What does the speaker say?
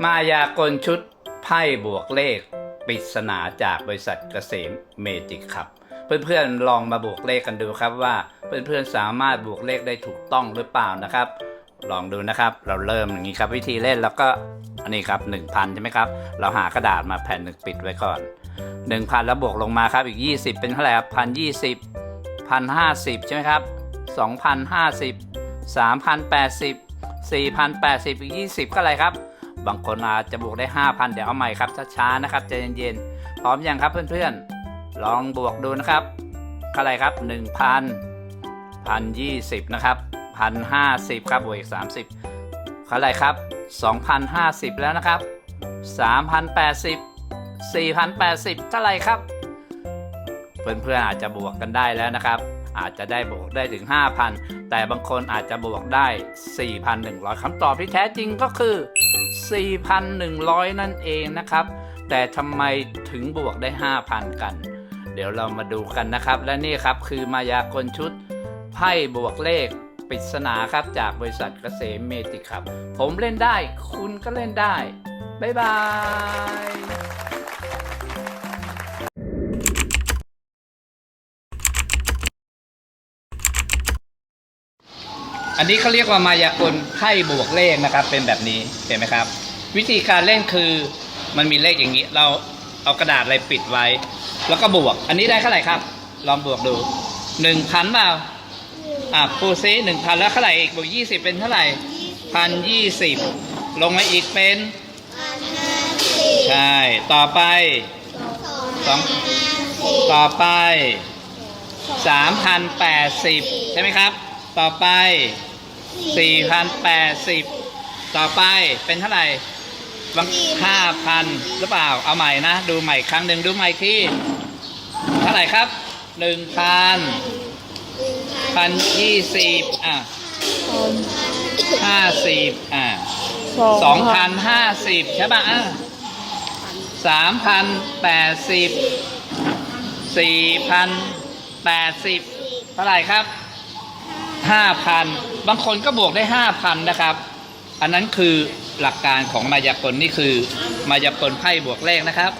มายากลชุดไพ่บวกเลขปริศนาจากบริษัทเกษมเมจิกครับ เพื่อนๆลองมาบวกเลขกันดูครับว่าเพื่อนๆสามารถบวกเลขได้ถูกต้องหรือเปล่านะครับ ลองดูนะครับเราเริ่มอย่างนี้ครับ วิธีเล่นแล้วก็อันนี้ครับ 1,000 ใช่ไหมครับ เราหากระดาษมาแผ่นหนึ่งปิดไว้ก่อน 1,000 แล้วบวกลงมาครับอีก 20 เป็นเท่าไหร่ครับพันยี่สิบพันห้าสิบใช่ไหมครับ2,050 3,080 4,080อีก20ก็อะไรครับ บางคนอาจจะบวกได้ 5,000 เดี๋ยวเอาใหม่ครับช้าๆนะครับใจเย็นๆพร้อมยังครับเพื่อนๆ ลองบวกดูนะครับเท่าไรครับ 1,000 1,020นะครับ1,050ครับบวกอีก30เท่าไรครับ2,050 แล้วนะครับ 3,080 4,080เท่าไรครับ เพื่อนๆอาจจะบวกกันได้แล้วนะครับ อาจจะได้บวกได้ถึง 5,000 แต่บางคนอาจจะบวกได้ 4,100คำตอบที่แท้จริงก็คือ 4,100 นั่นเองนะครับ แต่ทำไมถึงบวกได้ 5,000 กัน เดี๋ยวเรามาดูกันนะครับ และนี่ครับคือมายากลชุดไพ่บวกเลขปริศนาครับจากบริษัทเกษมเมติครับ ผมเล่นได้ คุณก็เล่นได้ บ๊ายบาย อันนี้เขาเรียกว่ามายากลไพ่บวกเลขนะครับ เป็นแบบนี้เห็นไหมครับ วิธีการเล่นคือมันมีเลขอย่างนี้ เราเอากระดาษอะไรปิดไว้ แล้วก็บวก อันนี้ได้เท่าไหร่ครับ ลองบวกดูหนึ่งพันเปล่าอะพูดซิหนึ่งพันแล้วเท่าไหร่อีกบวกยี่สิบเป็นเท่าไหร่พันยี่สิบลงมาอีกเป็นใช่ต่อไปสองต่อไปสามพันแปดสิบใช่ไหมครับ ต่อไป 4,080 ต่อไปเป็นเท่าไหร่บางห้าพันหรือเปล่า เอาใหม่นะ ดูใหม่อีกครั้งหนึ่งดูใหม่ที่ เท่าไหร่ครับ หนึ่งพันพันยี่สิบอะห้าสิบอะสองพันห้าสิบใช่ป่ะอะสามพันแปดสิบสี่พันแปดสิบเท่าไหร่ครับ ห้าพันบางคนก็บวกได้ห้าพันนะครับ อันนั้นคือหลักการของมายากลนี่คือมายากลไพ่บวกเลขนะครับ